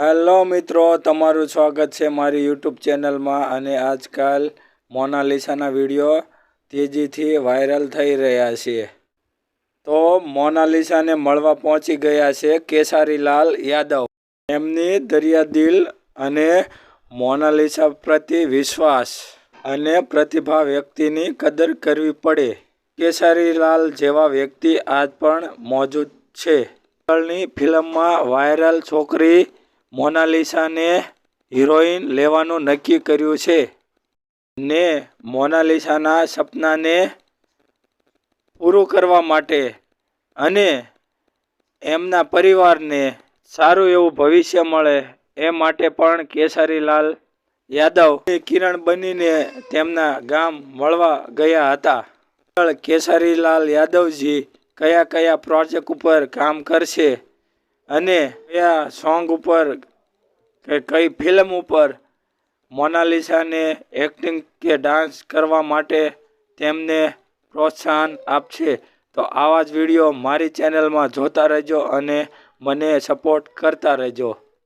Hello મિત્રો, તમારું સ્વાગત છે મારી યુટ્યુબ ચેનલમાં અને આજકાલ મોનાલિસાના વીડિયો તેજીથી વાયરલ થઈ રહ્યા છે. તો મોનાલિસાને મળવા પહોંચી ગયા છે કેસારીલાલ યાદવ. એમની દરિયાદિલ અને મોનાલિસા પ્રતિ વિશ્વાસ અને પ્રતિભા વ્યક્તિની કદર કરવી પડે. કેસારીલાલ જેવા વ્યક્તિ આજ પણ મોજૂદ છે. ફિલ્મમાં વાયરલ છોકરી મોનાલિસાને હિરોઈન લેવાનું નક્કી કર્યું છે. ને મોનાલિસાના સપનાને પૂરું કરવા માટે અને એમના પરિવારને સારું એવું ભવિષ્ય મળે એ માટે પણ કેસારીલાલ યાદવ કિરણ બનીને તેમના ગામ મળવા ગયા હતા. કેસરીલાલ યાદવજી કયા કયા પ્રોજેક્ટ ઉપર કામ કરશે અને કયા સોંગ ઉપર કે કઈ ફિલ્મ ઉપર મોનાલિસાને એક્ટિંગ કે ડાન્સ કરવા માટે તેમને પ્રોત્સાહન આપશે? તો આવા જ વીડિયો મારી ચેનલમાં જોતા રહેજો અને મને સપોર્ટ કરતા રહેજો.